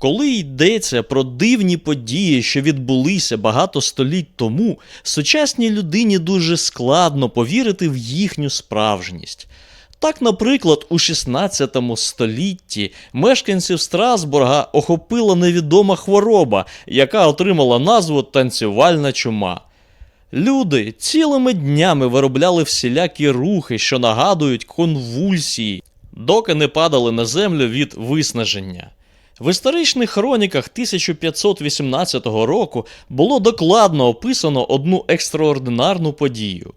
Коли йдеться про дивні події, що відбулися багато століть тому, сучасній людині дуже складно повірити в їхню справжність. Так, наприклад, у 16 столітті мешканців Страсбурга охопила невідома хвороба, яка отримала назву танцювальна чума. Люди цілими днями виробляли всілякі рухи, що нагадують конвульсії, доки не падали на землю від виснаження. В історичних хроніках 1518 року було докладно описано одну екстраординарну подію.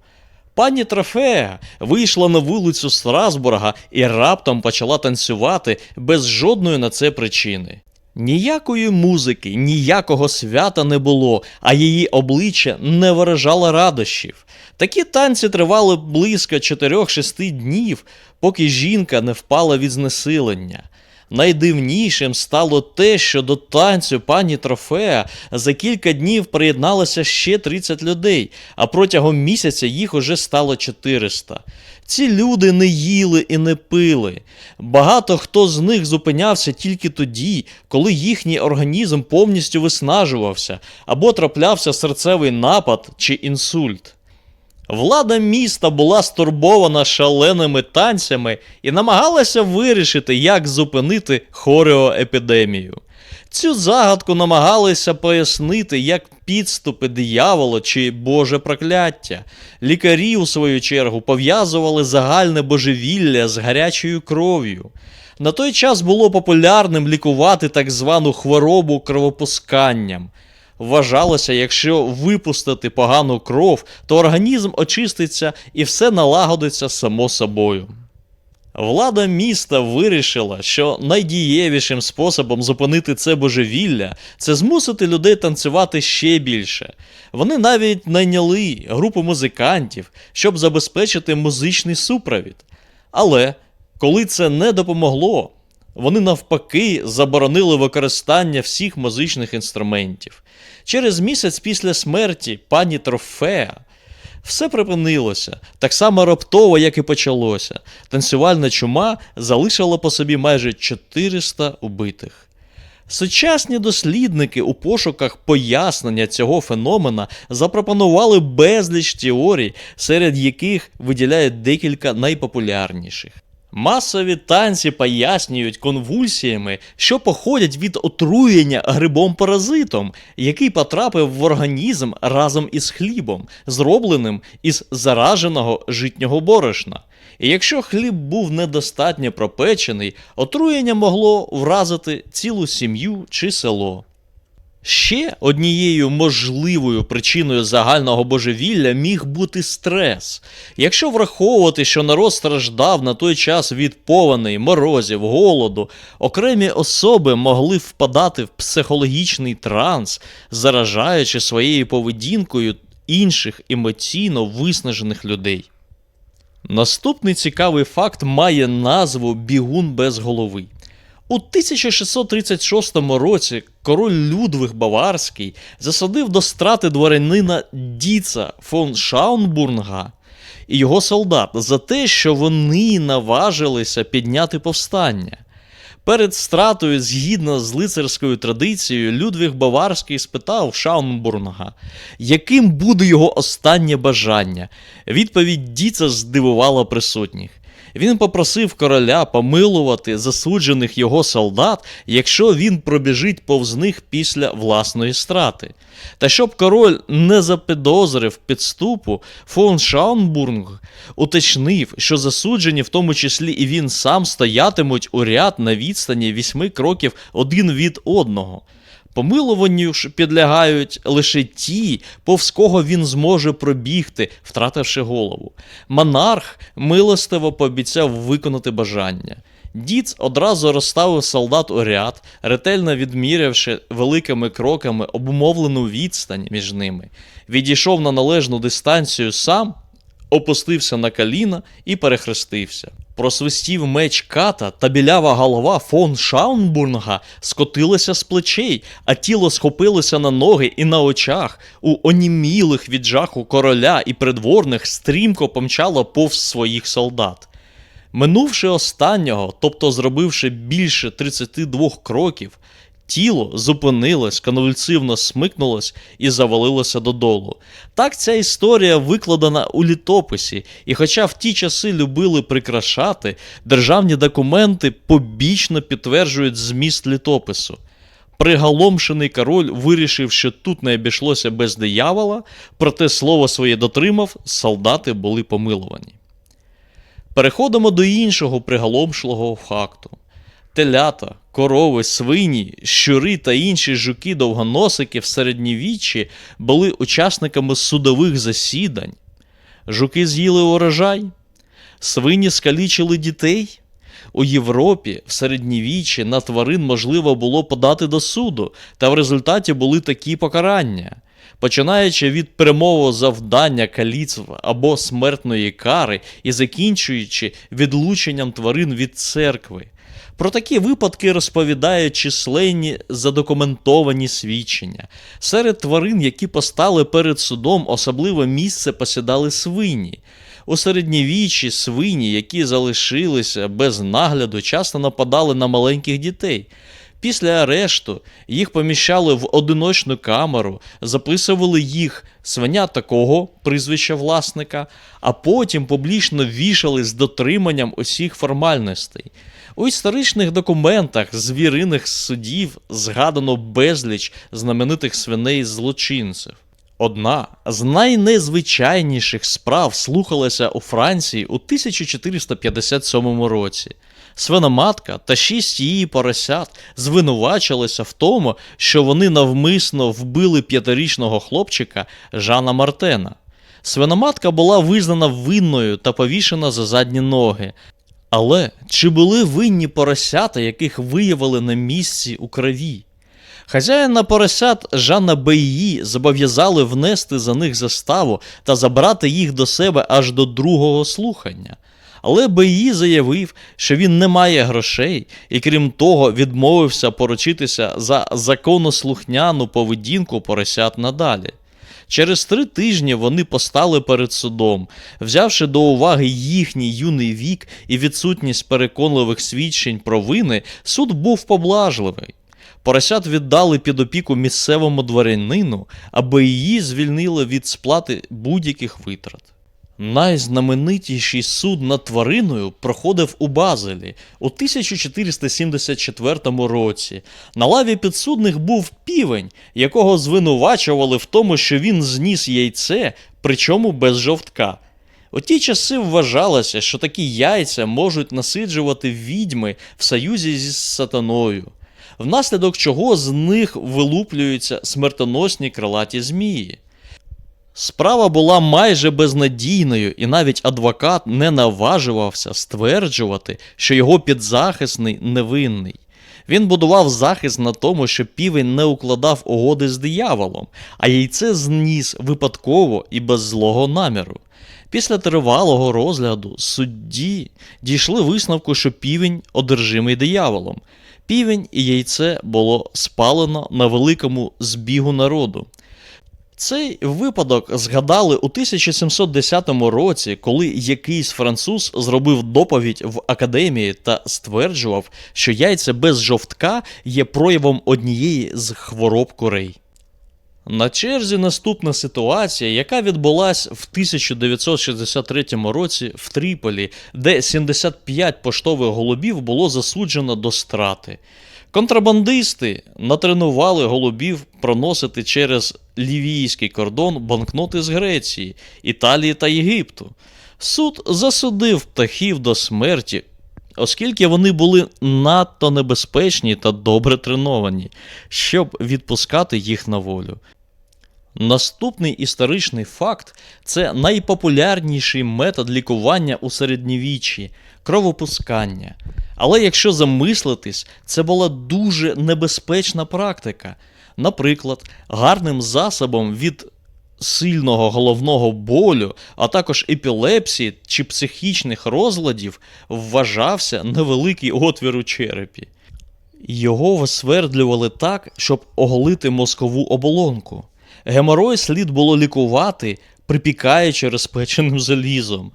Пані Трофея вийшла на вулицю Страсбурга і раптом почала танцювати без жодної на це причини. Ніякої музики, ніякого свята не було, а її обличчя не виражало радощів. Такі танці тривали близько 4-6 днів, поки жінка не впала від знесилення. Найдивнішим стало те, що до танцю пані Трофея за кілька днів приєдналося ще 30 людей, а протягом місяця їх уже стало 400. Ці люди не їли і не пили. Багато хто з них зупинявся тільки тоді, коли їхній організм повністю виснажувався або траплявся серцевий напад чи інсульт. Влада міста була стурбована шаленими танцями і намагалася вирішити, як зупинити хореоепідемію. Цю загадку намагалися пояснити як підступи диявола чи Боже прокляття. Лікарі, у свою чергу, пов'язували загальне божевілля з гарячою кров'ю. На той час було популярним лікувати так звану хворобу кровопусканням. Вважалося, якщо випустити погану кров, то організм очиститься і все налагодиться само собою. Влада міста вирішила, що найдієвішим способом зупинити це божевілля це змусити людей танцювати ще більше. Вони навіть найняли групу музикантів, щоб забезпечити музичний супровід. Але коли це не допомогло, вони навпаки заборонили використання всіх музичних інструментів. Через місяць після смерті пані Трофея все припинилося, так само раптово, як і почалося. Танцювальна чума залишила по собі майже 400 убитих. Сучасні дослідники у пошуках пояснення цього феномена запропонували безліч теорій, серед яких виділяють декілька найпопулярніших. Масові танці пояснюють конвульсіями, що походять від отруєння грибом-паразитом, який потрапив в організм разом із хлібом, зробленим із зараженого житнього борошна. І якщо хліб був недостатньо пропечений, отруєння могло вразити цілу сім'ю чи село. Ще однією можливою причиною загального божевілля міг бути стрес. Якщо враховувати, що народ страждав на той час від повеней, морозів, голоду, окремі особи могли впадати в психологічний транс, заражаючи своєю поведінкою інших емоційно виснажених людей. Наступний цікавий факт має назву Бігун без голови. У 1636 році король Людвиг Баварський засадив до страти дворянина Діца фон Шаунбурнга і його солдат за те, що вони наважилися підняти повстання. Перед стратою, згідно з лицарською традицією, Людвиг Баварський спитав Шаунбурнга, яким буде його останнє бажання. Відповідь Діца здивувала присутніх. Він попросив короля помилувати засуджених його солдат, якщо він пробіжить повз них після власної страти. Та щоб король не запідозрив підступу, фон Шаунбург уточнив, що засуджені, в тому числі і він сам, стоятимуть у ряд на відстані вісьми кроків один від одного. Помилуванню ж підлягають лише ті, повз кого він зможе пробігти, втративши голову. Монарх милостиво пообіцяв виконати бажання. Діц одразу розставив солдат у ряд, ретельно відмірявши великими кроками обумовлену відстань між ними, відійшов на належну дистанцію сам, опустився на коліна і перехрестився. Просвистів меч ката та білява голова фон Шаунбурнга скотилася з плечей, а тіло схопилося на ноги і на очах. У онімілих від жаху короля і придворних стрімко помчало повз своїх солдат. Минувши останнього, тобто зробивши більше 32 кроків, тіло зупинилось, конвульсивно смикнулось і завалилося додолу. Так ця історія викладена у літописі, і хоча в ті часи любили прикрашати, державні документи побічно підтверджують зміст літопису. Приголомшений король вирішив, що тут не обійшлося без диявола, проте слово своє дотримав, солдати були помилувані. Переходимо до іншого приголомшливого факту. Телята, корови, свині, щури та інші жуки-довгоносики в середньовіччі були учасниками судових засідань. Жуки з'їли урожай, свині скалічили дітей. У Європі в середньовіччі на тварин можливо було подати до суду, та в результаті були такі покарання. Починаючи від прямого завдання каліцтва або смертної кари і закінчуючи відлученням тварин від церкви. Про такі випадки розповідають численні задокументовані свідчення. Серед тварин, які постали перед судом, особливе місце посідали свині. У середньовіччі свині, які залишилися без нагляду, часто нападали на маленьких дітей. Після арешту їх поміщали в одиночну камеру, записували їх свиня такого прізвища власника, а потім публічно вішали з дотриманням усіх формальностей. У історичних документах звіриних судів згадано безліч знаменитих свиней злочинців. Одна з найнезвичайніших справ слухалася у Франції у 1457 році. Свиноматка та шість її поросят звинувачилися в тому, що вони навмисно вбили п'ятирічного хлопчика Жана Мартена. Свиноматка була визнана винною та повішена за задні ноги. Але чи були винні поросята, яких виявили на місці у крові? Хазяїна поросят Жанна Бейї зобов'язали внести за них заставу та забрати їх до себе аж до другого слухання. Але Бейї заявив, що він не має грошей і, крім того, відмовився поручитися за законослухняну поведінку поросят надалі. Через три тижні вони постали перед судом, взявши до уваги їхній юний вік і відсутність переконливих свідчень про вини, суд був поблажливий. Поросят віддали під опіку місцевому дворянину, аби її звільнили від сплати будь-яких витрат. Найзнаменитіший суд над твариною проходив у Базелі у 1474 році. На лаві підсудних був півень, якого звинувачували в тому, що він зніс яйце, причому без жовтка. У ті часи вважалося, що такі яйця можуть насиджувати відьми в союзі зі сатаною, внаслідок чого з них вилуплюються смертоносні крилаті змії. Справа була майже безнадійною, і навіть адвокат не наважувався стверджувати, що його підзахисний невинний. Він будував захист на тому, що півень не укладав угоди з дияволом, а яйце зніс випадково і без злого наміру. Після тривалого розгляду судді дійшли висновку, що півень одержимий дияволом. Півень і яйце було спалено на великому збігу народу. Цей випадок згадали у 1710 році, коли якийсь француз зробив доповідь в академії та стверджував, що яйця без жовтка є проявом однієї з хвороб курей. На черзі наступна ситуація, яка відбулась в 1963 році в Тріполі, де 75 поштових голубів було засуджено до страти. Контрабандисти натренували голубів проносити через лівійський кордон банкноти з Греції, Італії та Єгипту. Суд засудив птахів до смерті, оскільки вони були надто небезпечні та добре треновані, щоб відпускати їх на волю. Наступний історичний факт це найпопулярніший метод лікування у середньовіччі кровопускання. Але якщо замислитись, це була дуже небезпечна практика. Наприклад, гарним засобом від сильного головного болю, а також епілепсії чи психічних розладів вважався невеликий отвір у черепі. Його висвердлювали так, щоб оголити мозкову оболонку. Геморой слід було лікувати, припікаючи розпеченим залізом.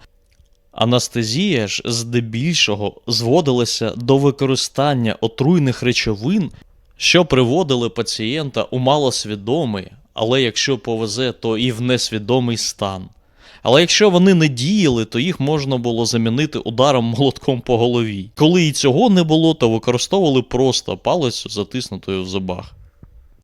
Анестезія ж здебільшого зводилася до використання отруйних речовин, що приводили пацієнта у малосвідомий, але якщо повезе, то і в несвідомий стан. Але якщо вони не діяли, то їх можна було замінити ударом молотком по голові. Коли і цього не було, то використовували просто палець затиснутою в зубах.